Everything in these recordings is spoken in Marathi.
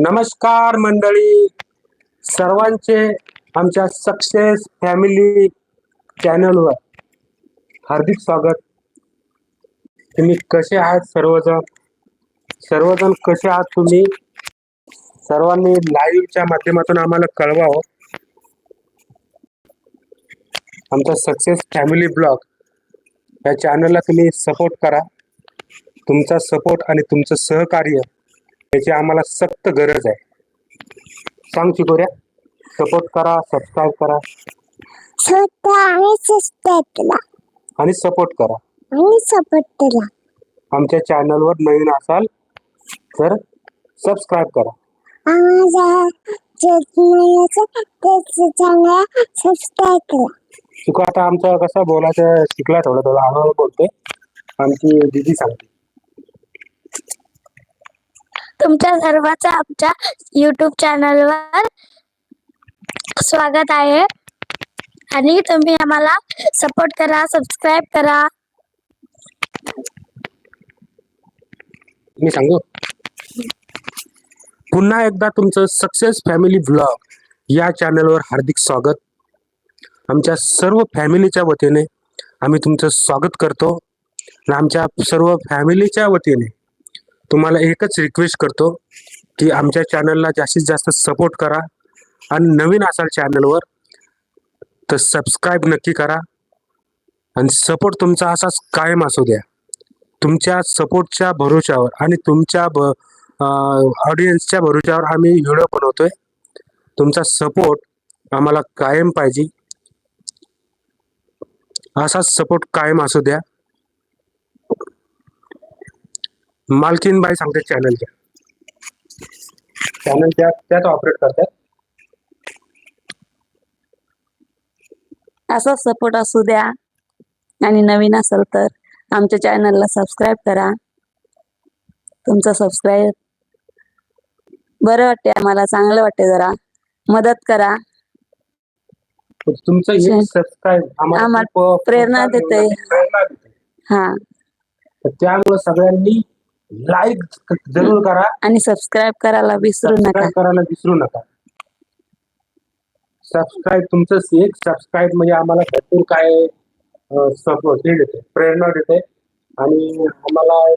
नमस्कार मंडळी. सर्वांचे आमच्या सक्सेस फॅमिली चॅनलवर हार्दिक स्वागत. तुम्ही कसे आहात सर्वजण? सर्वजण कसे आहात तुम्ही? सर्वांनी लाईव्हच्या माध्यमातून आम्हाला कळवावं. आमचा सक्सेस फॅमिली ब्लॉग या चॅनलला तुम्ही सपोर्ट करा. तुमचा सपोर्ट आणि तुमचं सहकार्य याची आम्हाला सक्त गरज आहे. सांग चिकोऱ्या सपोर्ट करा सबस्क्राईब करा. आणि सपोर्ट करा. आणि सपोर्ट केला आमच्या चॅनलवर नवीन असाल तर सबस्क्राईब करा. आता आमचा कसा बोलायचं शिकला थोडं थोडं हळूहळू बोलतोय. आमची दिदी सांगते. तुमच्या सर्वांचं आमच्या युट्यूब चॅनलवर स्वागत आहे. आणि तुम्ही आम्हाला सपोर्ट करा सबस्क्राईब करा. मी सांगू? पुन्हा एकदा तुमचं सक्सेस फॅमिली ब्लॉग या चॅनलवर हार्दिक स्वागत. आमच्या सर्व फॅमिलीच्या वतीने आम्ही तुमचं स्वागत करतो. आणि आमच्या सर्व फॅमिलीच्या वतीने तुम्हाला एकच रिक्वेस्ट करतो की आमच्या चॅनलला जास्तीत जास्त सपोर्ट करा आणि नवीन असाल चॅनलवर तर सबस्क्राईब नक्की करा. आणि सपोर्ट तुमचा असाच कायम असू द्या. तुमच्या सपोर्टच्या भरोशावर आणि तुमच्या ब ऑडियन्सच्या भरोशावर आम्ही व्हिडिओ बनवतोय. तुमचा सपोर्ट आम्हाला कायम पाहिजे. असाच सपोर्ट कायम असू द्या. मालकीन बाई सांगते चॅनलच्या चॅनल त्या त्याच ऑपरेट करतात. असाच सपोर्ट असू द्या. आणि नवीन असेल तर आमच्या चॅनलला सबस्क्राईब करा. तुमचं सबस्क्राईब बरं वाटते आम्हाला चांगलं वाटते जरा. मदत करा. तुमचं सबस्क्राईब आम्हाला आम्हाला खूप प्रेरणा देते. देते, प्रेरणा देते. हा. तर त्यामुळे सगळ्यांनी लाईक जरूर करा. आणि सबस्क्राईब करायला विसरू नका. सबस्क्राईब करायला विसरू नका. सबस्क्राईब तुमचं एक सबस्क्राईब म्हणजे आम्हाला भरपूर काय सपोर्ट हे देते प्रेरणा देते. आणि आम्हाला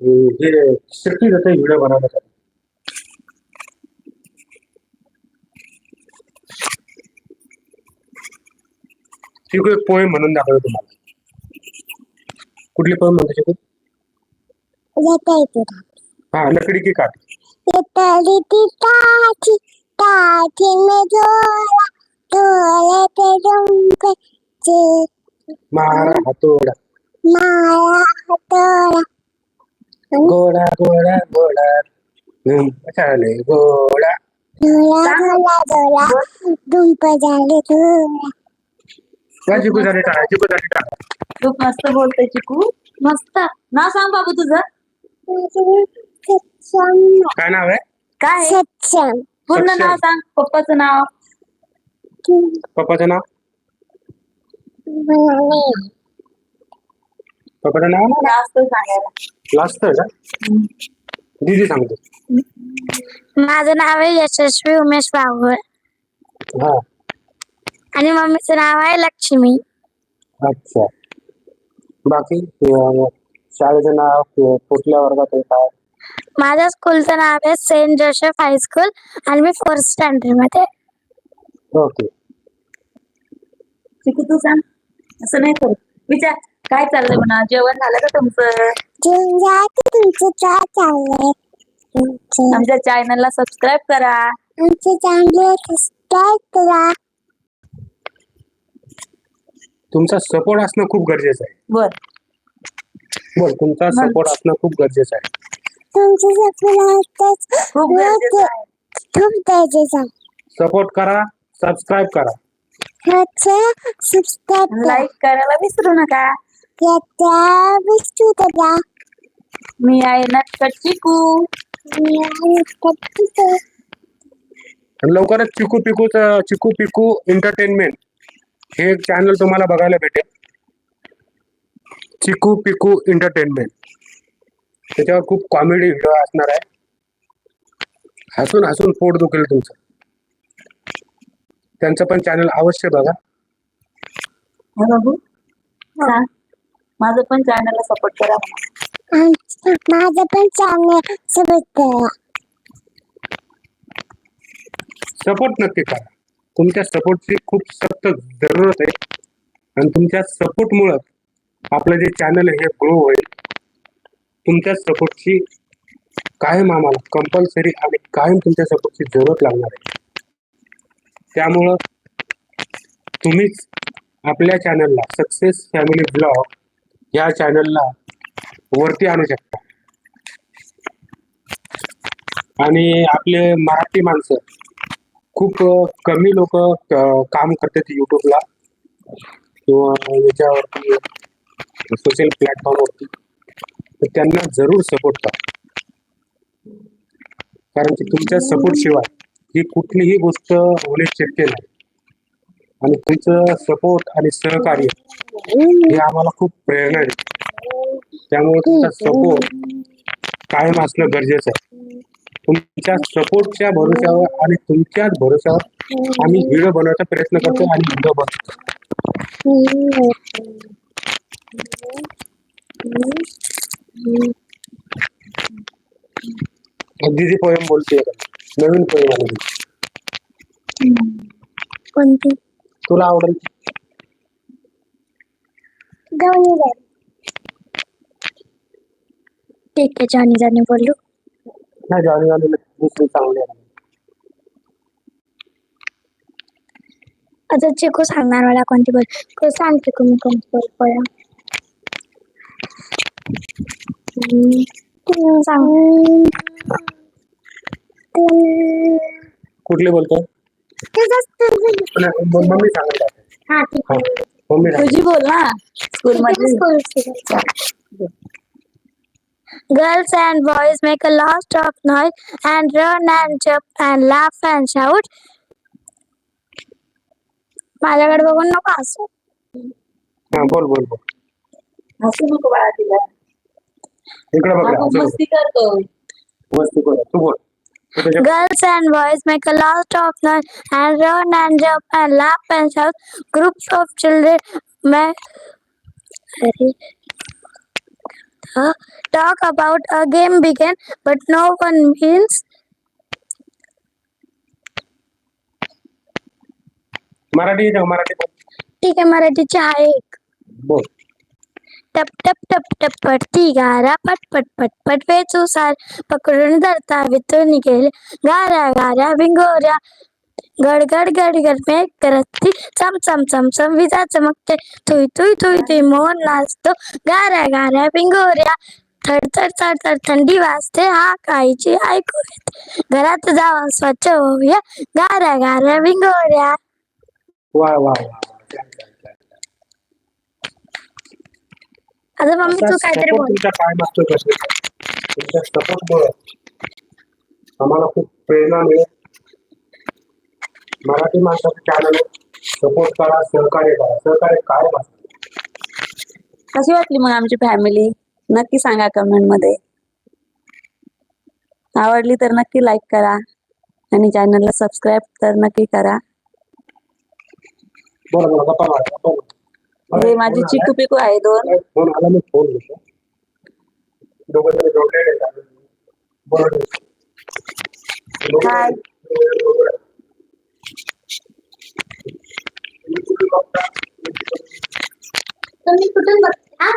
अं, हे शक्ती देते व्हिडिओ बनवण्यासाठी. शिकू एक पोएम म्हणून दाखवतो तुम्हाला. कुठली पोएम म्हणते शिकू येता येते हा लकडी की काठी. येतली ती काठी काठी में जोला तोले ते डुंके चे. मारा हातोडा. माया हातोला गोडा गोडा गोडा हम्म, चाले गोडा धोला धोला धोला डुंप झाले धोला काय चिकू झाले टाळा चिकू झाले टाळा खूप मस्त बोलते चिकू. मस्त. नाव सांग बाबू तुझं. काय नाव आहे? काय? सक्षम पूर्ण. नाव सांग पप्पाचं नाव. पप्पाचं नाव? पप्पाचं नाव? जास्त सांगायला. लास्ट का? दीदी सांगतो. माझं नाव आहे यशस्वी उमेश हा. आणि मम्मीचं नाव आहे लक्ष्मी. अच्छा. बाकी? अं, शाळेचं नाव कि- कुठल्या वर्गात आहे काय माझ्या स्कूलचं नाव आहे सेंट जोसेफ हायस्कूल आणि मी फोर्थ स्टँडर्डमध्ये ओके. चिकू तू सांग. असं नाही करू. विचार काय चाललंय म्हणा? जेवण झालं का तुमचं? तुमचं काय चाललंय? आमच्या चॅनलला सबस्क्राईब करा. आमचं चांगलं सबस्क्राईब करा. तुमचा सपोर्ट असणं खूप गरजेचं आहे. बर. बोल तुमचा. सपोर्ट असणं खूप गरजेचं आहे. तुमचं सगळं खूप गरजेचं आहे खूप गरजेचं आहे. सपोर्ट करा सबस्क्राईब करा. ह्याचं सबस्क्राईब करा. लाईक करायला विसरू नका. वस्तू करा मी आहे नटकट चिकू. मी आहे कट्टीचं. आणि लवकरच चिकू पिकू चिकू पिकू एंटरटेनमेंट हे एक चॅनल तुम्हाला बघायला भेटेल. चिकू पिकू एंटरटेनमेंट त्याच्यावर खूप कॉमेडी व्हिडिओ असणार आहे. हसून हसून पोट दुखेल तुमचं. त्यांचं पण चॅनल अवश्य बघा. हा बाबू हा. माझं पण चॅनलला सपोर्ट करा. माझं पण चॅनल सोबत करा. सपोर्ट नक्की करा. तुमच्या सपोर्टची खूप सक्त जरूरत आहे. आणि तुमच्या सपोर्टमुळं आपलं जे चॅनल आहे हे ग्रो होईल. तुमच्या सपोर्टची कायम आम्हाला कंपल्सरी आणि कायम तुमच्या सपोर्टची जरूरत लागणार आहे. त्यामुळं तुम्हीच आपल्या चॅनलला सक्सेस फॅमिली ब्लॉग या चॅनलला वरती आणू शकता. आणि आपले मराठी माणसं खूप कमी लोक काम करतात युट्यूबला किंवा याच्यावरती सोशल प्लॅटफॉर्मवरती तर त्यांना जरूर सपोर्ट करा. कारण की तुमच्या सपोर्ट शिवाय ही कुठलीही गोष्ट होणे शक्य नाही. आणि तुमचं सपोर्ट आणि सहकार्य हे आम्हाला खूप प्रेरणा देते. त्यामुळे तुमचा सपोर्ट कायम असणं गरजेचं आहे. तुमच्या सपोर्टच्या भरोश्यावर आणि तुमच्याच भरोश्यावर आम्ही व्हिडिओ बनवायचा प्रयत्न करतो आणि व्हिडिओ बनवतो. ती पोयम बोलते नवीन पोयम आली कोणती? तुला आवडेल. ठीक आहे जाणी जाणी बोलू. नाही जाणी जाणी दुसरी चांगली आहे. आता चिकू सांगणार मला कोणती बोल को सांग चिकू मी कोणती बोल पोया सांग कुठली बोलतो मम्मी सांगायला हा ठीक आहे. मम्मी सांग तुझी बोल ना स्कूल मध्ये Girls and boys make a lot of noise and run and jump and laugh and shout. माझ्याकडे बघून नको असं हा बोल बोल बोल. हसू नको बाळा तिला. इकडे girls and boys make a lot of noise and run and jump and lap and shout groups of children मैं talk about a game begin but no one means Marathi येतो मराठी ठीक है मराठी हा एक. बोल. टप टप टप टप पडती. गारा पट पट पट पट पकडून धरता वितून गेले गाऱ्या गाऱ्या विंगोऱ्या. गड गड गड गड मेघ ती चम चम चम चम विजा चमकते. तुई तुई तुई तुई मोहन नाचतो. गाऱ्या गाऱ्या भिंगोऱ्या थड थड थंडी वाजते. हा काहीची ऐकू येते. घरात जाऊन स्वच्छ होऊया. गाऱ्या गाऱ्या भिंगोऱ्या वा वा वा. आता मम्मी तू काहीतरी बोल. कायम असतो कसं तुमच्या सपोर्टमुळे आम्हाला खूप प्रेरणा मिळेल. मराठी माणसाचं चॅनल सपोर्ट करा सहकार्य करा. सहकार्य असतं. कशी वाटली मग आमची फॅमिली नक्की सांगा कमेंटमध्ये. आवडली तर नक्की लाईक करा. आणि चॅनलला सबस्क्राईब तर नक्की करा. बोला हे माझी चिकू पिकू आहे दोन. दोघं- तुम्ही कुठे बघता? तुम्ही कुठून बघता?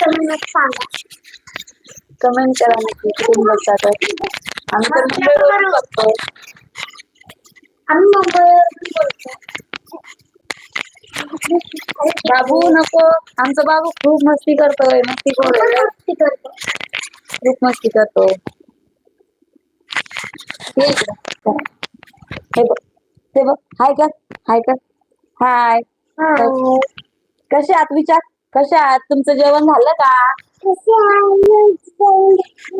कमेंट सांगा. कमेंट करा नक्की कुठून बघता तर आम्ही तर मुंबईवरून बघतो आम्ही मुंबईवरून बोलतो बाबू नको. आमचा बाबू खूप मस्ती करतोय. मस्ती करतो. खूप मस्ती करतो. हे बघ. ते बघ. हाय कर हाय कर हाय. कसे आहात विचार? कसे आहात? तुमचं जेवण झालं का?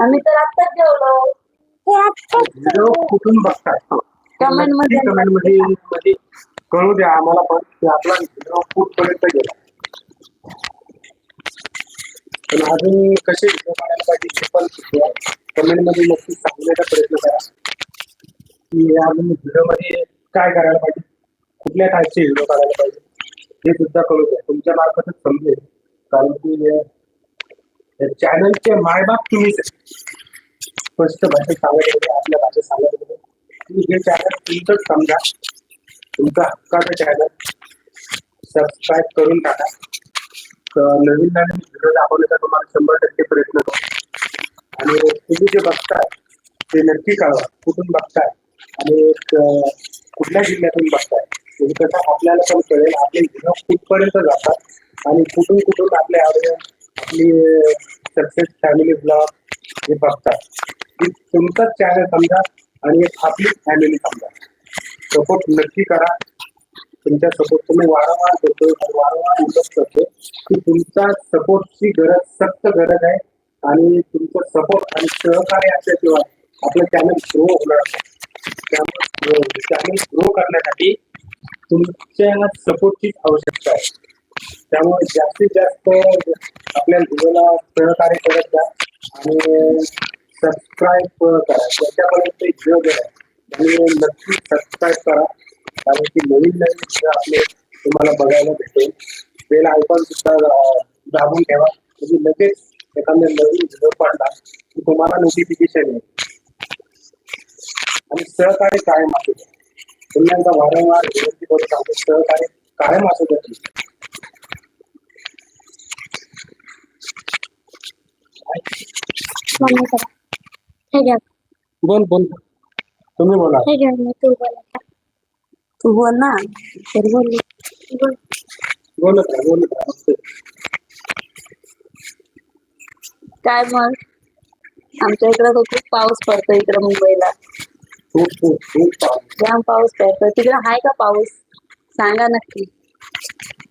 आम्ही तर आत्ताच जेवलो. कमेंटमध्ये मध्ये. कळू द्या आम्हाला पण की आपला व्हिडिओ कुठपर्यंत गेला. पण अजून कसे व्हिडिओ काढायला पाहिजे ते पण कमेंटमध्ये नक्की सांगण्याचा प्रयत्न करा. की अजून व्हिडिओमध्ये काय करायला पाहिजे? कुठल्या टाईपचे व्हिडिओ काढायला पाहिजे? हे सुद्धा कळू द्या. तुमच्या मार्फतच समजेल. कारण की चॅनलचे मायबाप तुम्हीच आहे. स्पष्ट भाषेत सांगायचं म्हणजे आपल्या भाषेत सांगायचं म्हणजे, तुम्ही हे चॅनल तुमचंच समजा. तुमचा हक्काचा चॅनल सबस्क्राईब करून टाका. नवीन नवीन व्हिडिओ दाखवण्याचा तुम्हाला शंभर टक्के प्रयत्न करू आणि तुम्ही जे बघताय ते नक्की कळवा. कुठून बघताय? आणि कुठल्या जिल्ह्यातून बघताय? म्हणजे कसं आपल्याला पण कळेल. आपले व्हिडिओ कुठपर्यंत जातात? आणि कुठून कुठून आपले ऑडियन्स आपली सक्सेस फॅमिली ब्लॉग हे बघतात. की तुमचाच चॅनल समजा आणि आपली फॅमिली समजा. सपोर्ट नक्की करा. तुमच्या सपोर्ट तुम्ही वारंवार करतो वारंवार विनंती करतो की तुमचा सपोर्टची गरज सक्त गरज आहे. आणि तुमचं सपोर्ट आणि सहकार्य असल्याशिवाय आपलं चॅनल ग्रो होणार नाही. त्यामुळे हो, चॅनल ग्रो करण्यासाठी तुमच्या सपोर्टची आवश्यकता आहे. त्यामुळे जास्तीत जास्त आपल्या व्हिडिओला सहकार्य करत जा आणि सबस्क्राईब करा. त्याच्यापर्यंत जग आहे. आणि नक्की सबस्क्राईब करा. कारण की नवीन नवीन आपले तुम्हाला बघायला भेटेल. बेल आयकॉन सुद्धा दाबून ठेवा. म्हणजे लगेच एखादा नवीन व्हिडिओ पडला की तुम्हाला नोटिफिकेशन येईल. आणि सहकार्य कायम असू द्या. पुन्हा वारंवार विनंती करून सांगतो सहकार्य कायम असू द्या. हे बोल बोल. तुम्ही बोला. तू बोला तू बोल ना. तरी बोल. बोल बोलत राहा बोलत राहा. काय मग? आमच्या इकडं तर खूप पाऊस पडतो इकडं मुंबईला. खूप खूप खूप पाऊस. जाम पाऊस पडतो तिकडं आहे का पाऊस? सांगा नक्की.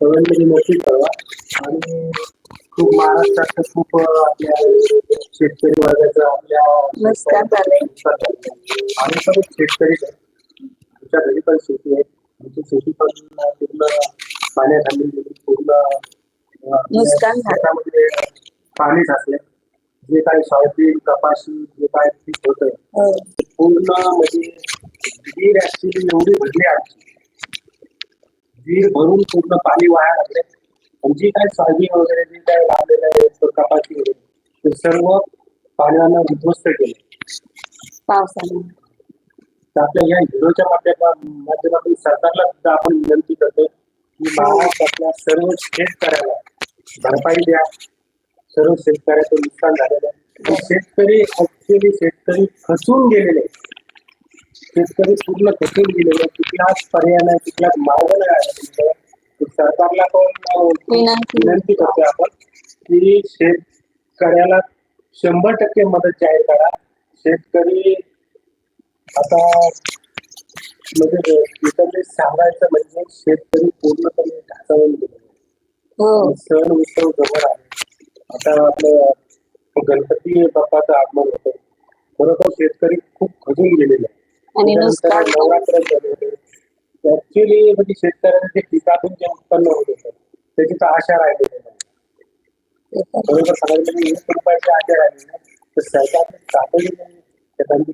कळवा आणि खूप महाराष्ट्रात खूप शेतकरी वर्गाचं आपल्या. आम्ही पण शेतकरीच आहे आमच्या घरी पण शेती आहे आमची शेती पण पूर्ण पाण्याखाली गेली पूर्ण अं, आपल्या नुकसान झालं. शेतामध्ये पाणी साचले जे काही सोयाबीन कपाशी जे काय पीक होतं हो. पूर्ण म्हणजे विहीर ऍक्च्युली एवढी भरली आमची विहीर भरून पूर्ण पाणी वाया लागले जी काय सोयाबीन वगैरे जे काय लावलेलं आहे तो कपाशी वगैरे ते सर्व पाण्यानं उद्ध्वस्त केले पावसाने तर आपल्या या माध्यमा माध्यमातून सरकारला सुद्धा आपण विनंती करतो की महाराष्ट्रातल्या सर्व शेतकऱ्याला भरपाई द्या। सर्व शेतकऱ्याचं नुकसान झालेलं आहे आणि शेतकरी ऍक्च्युली शेतकरी फसून गेलेले शेतकरी पूर्ण खचून गेलेले कुठलाच पर्याय नाही कुठलाच मार्ग नाही सरकारला पण विनंती. करतो आपण की शेतकऱ्याला शंभर टक्के मदत जाहीर करा शेतकरी आता म्हणजे सांगायचं म्हणजे शेतकरी पूर्णपणे ढासळून आहेत. हो सण उत्सव जवळ आहे आता आपलं गणपती बाप्पाचं आगमन होतं खरोखर शेतकरी खूप खचून गेलेले आहे. आणि नवरात्र ऍक्च्युली म्हणजे शेतकऱ्यांना जे पिकातून जे उत्पन्न होत होतं त्याची तर आशा राहिलेली नाही. बरोबर सांगायचं म्हणजे एक रुपयाची आशा राहिली नाही. तर सरकारने तातडीने एखादी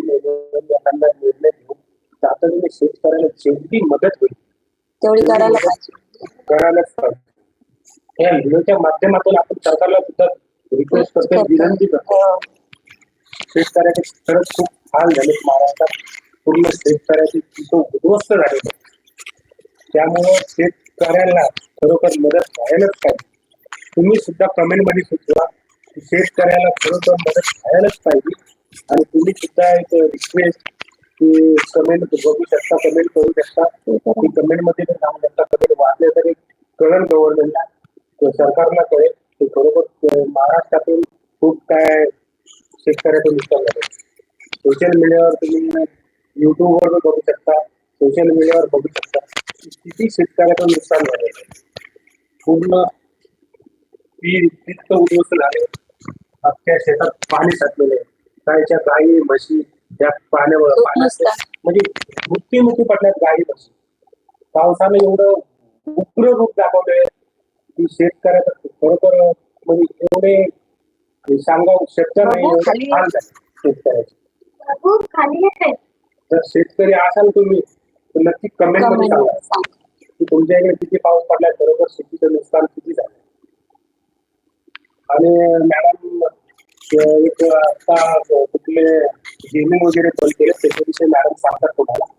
नेमून एखादा निर्णय घेऊन तातडीने शेतकऱ्याला जेवढी मदत होईल तेवढी करायला पाहिजे. करायलाच पाहिजे. या व्हिडिओच्या माध्यमातून आपण सरकारला सुद्धा रिक्वेस्ट करतो विनंती करतो हो. शेतकऱ्याचे खरंच खूप हाल झाले महाराष्ट्रात. पूर्ण शेतकऱ्याची पिकं उद्ध्वस्त झालेले त्यामुळे शेतकऱ्यांना खरोखर मदत व्हायलाच पाहिजे. तुम्ही सुद्धा कमेंटमध्ये सुचवा शेतकऱ्याला खरोखर मदत व्हायलाच पाहिजे. आणि तुम्ही सुद्धा एक रिक्वेस्ट की कमेंट बघू शकता कमेंट करू शकता. की कमेंटमध्ये जर सांगू शकता कमेंट वाचले तरी कळेल गव्हर्नमेंटला सरकारला कळेल की खरोखर महाराष्ट्रातून खूप काय शेतकऱ्याचं नुकसान झालं. सोशल मीडियावर तुम्ही युट्यूबवर बघू शकता सोशल मीडियावर बघू शकता. किती शेतकऱ्याचं नुकसान झालेलं आहे. पूर्ण पीक उद्ध्वस्त झाले. अख्ख्या शेतात पाणी साचलेलं आहे. गायच्या गायी म्हशी त्या पाण्यावर पाण्यात नुकसान. म्हणजे मृत्युमुखी पडल्यात गायी म्हशी. पावसानं एवढं उग्र रूप दाखवलंय की शेतकऱ्याचं खरोखर म्हणजे एवढे सांगा शब्द नाही झाले शेतकऱ्याचे. जर शेतकरी असाल तुम्ही तर नक्की कमेंटमध्ये सांगा. की तुमच्या इकडे किती पाऊस पडलाय बरोबर शेतीचं नुकसान किती झालं? आणि मॅडम एक आता कुठले गेमिंग वगैरे बंद केले त्याच्याविषयी मॅडम सांगतात तुम्हाला.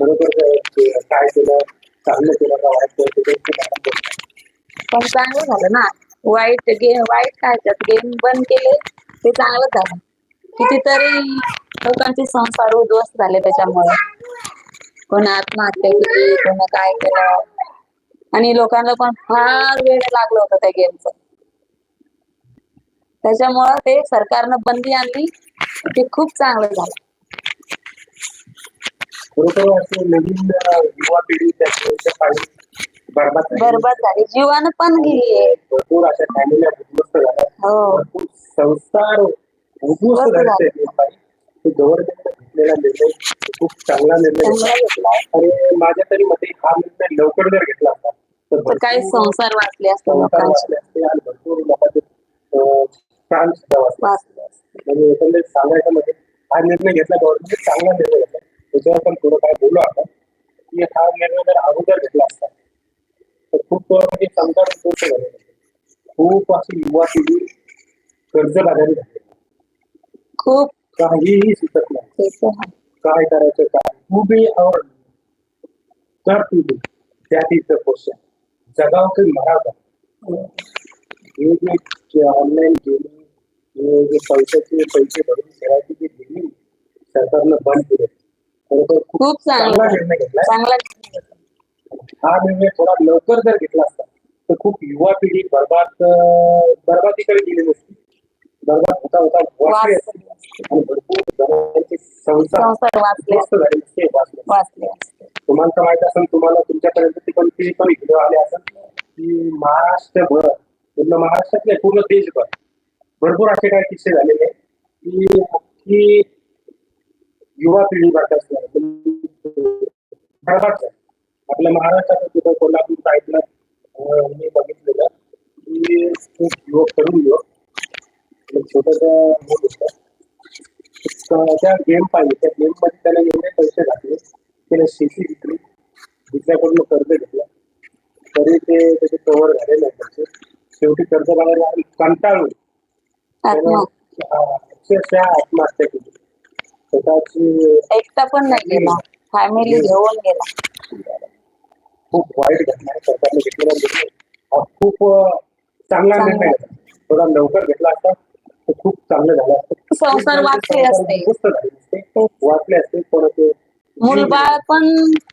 बरोबर काय केलं चांगलं केलं का वाईट केलं त्याच्याविषयी मॅडम बोलतात. पण चांगलं झालं ना. वाईट गेम वाईट काय गेम बंद केले ते चांगलं झालं कितीतरी लोकांचे संसार उद्ध्वस्त झाले त्याच्यामुळे. कोण आत्महत्या केली कोण काय केलं. आणि लोकांना पण फार वेळ लागलं होतं त्या गेमच. त्याच्यामुळं ते सरकारनं बंदी आणली ते खूप चांगलं झालं. नवीन युवा पिढी बरबाद झाली. बरबाद झाली. जीवानं पण गेली. भरपूर अशा फॅमिल्या उद्ध्वस्त झाल्या हो. भरपूर संसार उद्ध्वस्त झाले. ते गव्हर्नमेंटने घेतलेला निर्णय खूप चांगला निर्णय होता. चांगला घेतलाय आणि माझ्या तरी मते हा निर्णय लवकर जर घेतला असता तर तर काही संसार वाचले असते संसार लोकांचे. वाचले असते आणि भरपूर लोकांचे अं, प्राण सुद्धा वाचले वाचले असते. म्हणजे एकंदरीत सांगायचं म्हणजे हा निर्णय घेतला गव्हर्नमेंट चांगला निर्णय घेतला. त्याच्यावर पण थोडं काय बोलू आपण. की हा निर्णय जर अगोदर घेतला असता खूप म्हणजे संकट गोष्ट झाली. खूप अशी युवा पिढी कर्जबाजारी झाली. खूप. काहीही सुचत नाही. तर. काय करायचं काय तू बी और कर तू बी त्यात इथं क्वेश्चन जगाव की मराठा. हे जे ऑनलाईन गेमिंग हे जे पैशाचे पैसे भरून खेळायची जी गेमिंग सरकारनं बंद केले. खरोखर खूप चांगलं. निर्णय घेतलाय. चांगला निर्णय घेतला. हा निर्णय थोडा लवकर जर घेतला असता तर खूप युवा पिढी बर्बाद बर्बादीकडे गेली नसती बर्बाद होता होता आणि भरपूर. तुम्हाला तर माहीत असेल तुम्हाला तुमच्यापर्यंत ती कोणती पण व्हिडिओ आले असेल की महाराष्ट्रभर पूर्ण महाराष्ट्रातले पूर्ण देशभर भरपूर असे काही किस्से झालेले की की युवा पिढी बरबाद बरबाद झाली. आपल्या महाराष्ट्रात तिथं कोल्हापूर साईडला मी बघितलेलं की खूप युवक तरुण युवक एक छोटस मूल होतं. तर त्या गेम पाहिजे त्या गेममध्ये त्याला एवढे पैसे घातले त्याला शेती विकली दुसऱ्याकडून कर्ज घेतलं. तरी ते त्याचे कव्हर झाले नाही त्याचे. शेवटी कर्ज बघायला आणि कंटाळून अक्षरशः आत्महत्या केली. स्वतःची एकटा पण नाही गेला. फॅमिली घेऊन गेला. खूप वाईट घटना आहे. सरकारने घेतलेला निर्णय हा खूप चांगला. निर्णय. थोडा लवकर घेतला असता तर खूप चांगलं झालं असतं. वाचले असते. वाचले असते ते मुलबाळ पण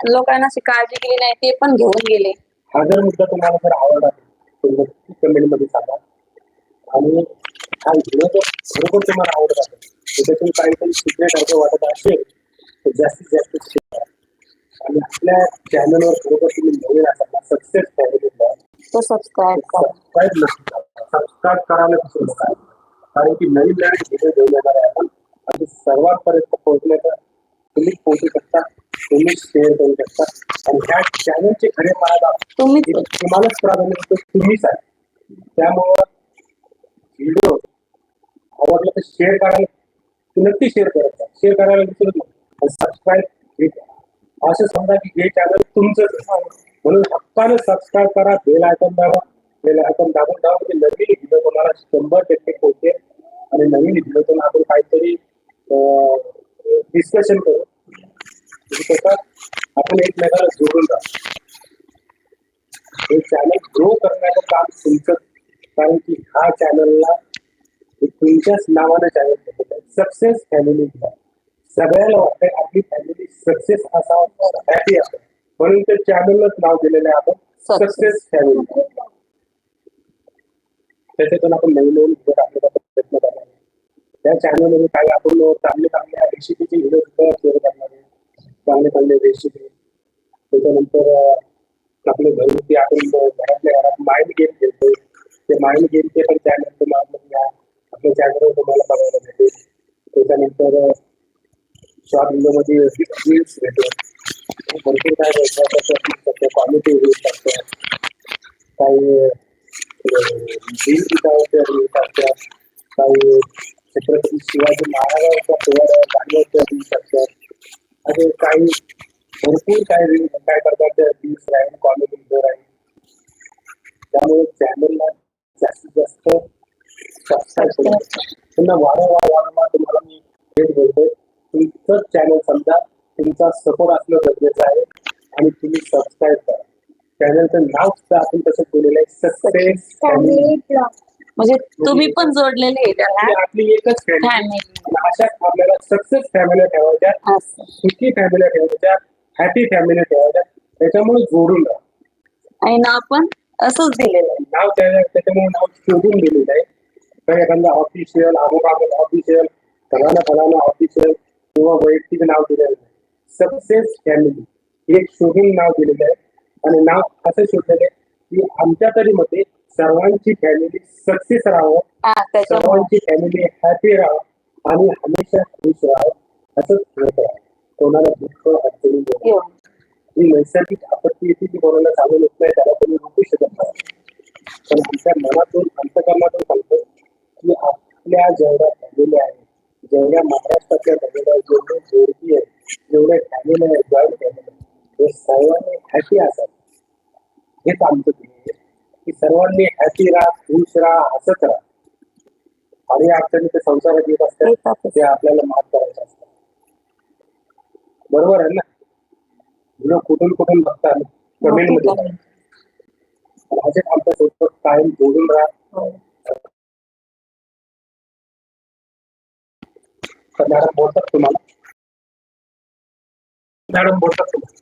लोकांना अशी काळजी केली नाही ते पण घेऊन गेले. हा जर मुद्दा तुम्हाला जर आवडला तर कमेंटमध्ये सांगा. आणि हा व्हिडिओ जर खरोखर तुम्हाला आवडत असेल तर त्यातून काहीतरी शिकण्यासारखं वाटत असेल तर जास्तीत जास्त शिका आणि आपल्या चॅनलवर खरोखर तुम्ही नवीन असाल सक्सेस सबस्क्राईब करा। सबस्क्राईब नक्की सबस्क्राईब करायला विसरू नका कारण की नवीन नवीन व्हिडिओ घेऊन येणार आहे आपण आणि सर्वांपर्यंत पोहोचण्याचा तुम्ही पोहोचू शकता तुम्ही शेअर करू शकता आणि ह्या चॅनलचे खरे तुम्ही तुम्हालाच प्राधान्य तुम्हीच आहे त्यामुळं व्हिडिओ आवडलं तर शेअर करायला नक्की शेअर करत शेअर करायला विसरू नका सबस्क्राईब हे। करा. असं समजा की हे चॅनल तुमचंच म्हणून हक्काने सबस्क्राईब करा बेल आयकॉन दाबा. बेल आयकॉन दाबून दाबा म्हणजे नवीन व्हिडिओ तुम्हाला शंभर टक्के पोहोचेल. आणि नवीन व्हिडिओतून आपण काहीतरी डिस्कशन करू. म्हणजे आपण एकमेकाला जोडून राहू हे चॅनल ग्रो करण्याचं काम तुमचं. कारण की ह्या चॅनलला तुमच्याच नावानं चॅनल सक्सेस फॅमिली सगळ्याला वाटतंय आपली फॅमिली सक्सेस असावं हॅपी असावं म्हणून त्या चॅनललाच नाव दिलेलं आहे आपण. सक्सेस फॅमिली त्याच्यातून आपण नवीन नवीन व्हिडिओ टाकण्याचा प्रयत्न करणार. त्या चॅनलमध्ये काही आपण चांगले चांगल्या रेसिपीचे व्हिडिओ सुद्धा शेअर करणार आहे. चांगले चांगले रेसिपी त्याच्यानंतर आपले घरगुती आपण घरातल्या घरात माइंड गेम खेळतो ते माइंड गेमचे पण चॅनल तुम्हाला आपल्या चॅनलवर तुम्हाला बघायला भेटेल. त्याच्यानंतर चार व्हिडिओमध्ये रील्स भेटेल भरपूर काय भेटतं क्वालिटी रील्स असतात. काही रील रील्स असतात. काही छत्रपती शिवाजी महाराजांच्या गाण्याच्या देऊ शकतात. असे काही भरपूर काही रील काय करतात रील्स राहील कॉमेडी व्हिडिओ राहील त्यामुळे चॅनलला जास्तीत जास्त सबस्क्राईब करा. पुन्हा वारंवार वारंवार तुम्हाला मी भेट बोलतोय तुमचंच चॅनल समजा तुमचा सपोर्ट असणं गरजेचं आहे आणि तुम्ही सबस्क्राईब करा. चॅनलचं नाव सुद्धा आपण तसं केलेलं आहे. सक्सेस म्हणजे तुम्ही पण जोडलेले आपली एकच फॅमिली अशा आपल्याला सक्सेस फॅमिली ठेवायच्या. सुखी फॅमिली ठेवायच्या. हॅपी फॅमिली ठेवायच्या. त्याच्यामुळे जोडून राहा. आणि नाव पण असंच दिलेलं आहे. नाव त्या- त्याच्यामुळे नाव शोधून दिलेलं आहे. एखादा ऑफिशियल अमुक अमुक ऑफिशियल फलाना फलाना ऑफिशियल किंवा वैयक्तिक नाव दिलेलं आहे सक्सेस फॅमिली एक शोधून नाव दिलेलं आहे. आणि नाव असं शोधलेलं आहे की आमच्या तरी मते सर्वांची फॅमिली सक्सेस राहावं. हा सर्वांची फॅमिली हॅपी राहावं. आणि हमेशा खुश राहावं असंच होत राहावं कोणाला दुःख अडचणी. येऊन ही. नैसर्गिक आपत्ती येते ती कोणाला चालू होत नाही त्याला कोणी रोखू शकत नाही. पण आमच्या मनातून अंतकरणातून सांगतो की आपल्या जेवढ्या फॅमिली आहेत जेवढ्या महाराष्ट्रातल्या आहेत जेवढे जोडपी आहेत जेवढे फॅमिली आहेत जॉईंट फॅमिली हे सर्वांनी हॅपी असतात हेच आमचं ध्येय आहे. की सर्वांनी हॅपी राहा खुश राहा हसत राहा. आणि अडचणी ते संसारात येत असतात. ते आपल्याला माफ करायचे असतात बरोबर आहे ना? मुलं कुठून कुठून बघतात कमेंटमध्ये हो. असेच आमच्यासोबत कायम जोडून राहा. तर मॅडम बोलतात तुम्हाला? मॅडम बोलतात तुम्हाला.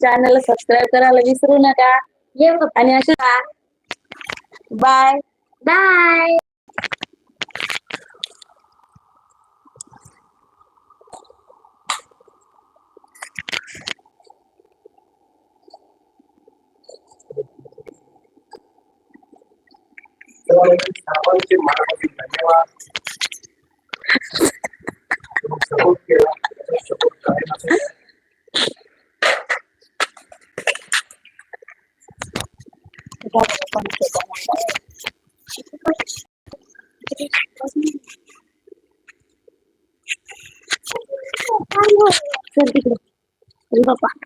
चॅनलला सबस्क्राईब करायला विसरू नका. आणि असे बाय बाय सर्वांचे मनापासून धन्यवाद सपोर्ट केला सपोर्ट करायला चल तिकडे चल